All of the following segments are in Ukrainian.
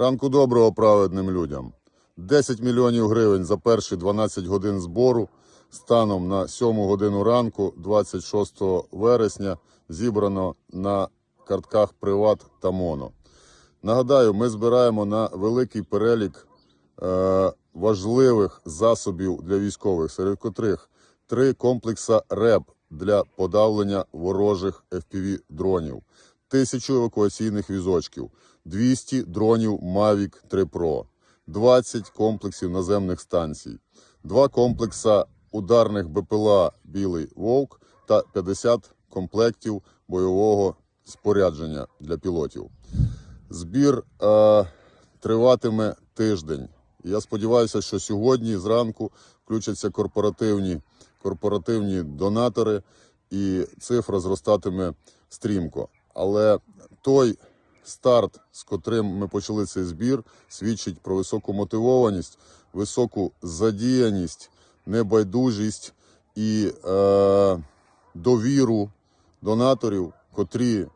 Ранку доброго праведним людям. 10 мільйонів гривень за перші 12 годин збору станом на 7 годину ранку, 26 вересня, зібрано на картках Приват та Моно. Нагадаю, ми збираємо на великий перелік е, важливих засобів для військових, серед котрих три комплекса РЕП для подавлення ворожих FPV дронів, тисячу евакуаційних візочків, 200 дронів Mavic 3 Pro, 20 комплексів наземних станцій, два комплекса ударних БПЛА Білий Вовк та 50 комплектів бойового спорядження для пілотів. Збір е, триватиме тиждень. Я сподіваюся, що сьогодні зранку включаться корпоративні, корпоративні донатори, і цифра зростатиме стрімко. Але той старт, з котрим ми почали цей збір, свідчить про високу мотивованість, високу задіяність, небайдужість і е, довіру донаторів, котрі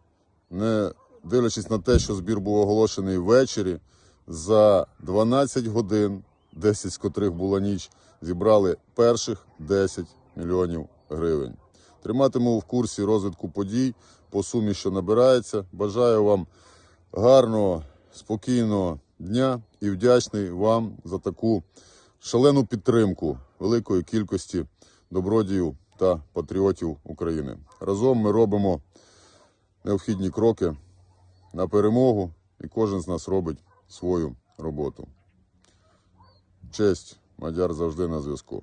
не дивлячись на те, що збір був оголошений ввечері, за 12 годин, 10 з котрих була ніч, зібрали перших 10 мільйонів гривень. Триматиму в курсі розвитку подій по сумі, що набирається. Бажаю вам гарного, спокійного дня і вдячний вам за таку шалену підтримку великої кількості добродіїв та патріотів України. Разом ми робимо необхідні кроки на перемогу, і кожен з нас робить свою роботу. Честь, Мадяр завжди на зв'язку.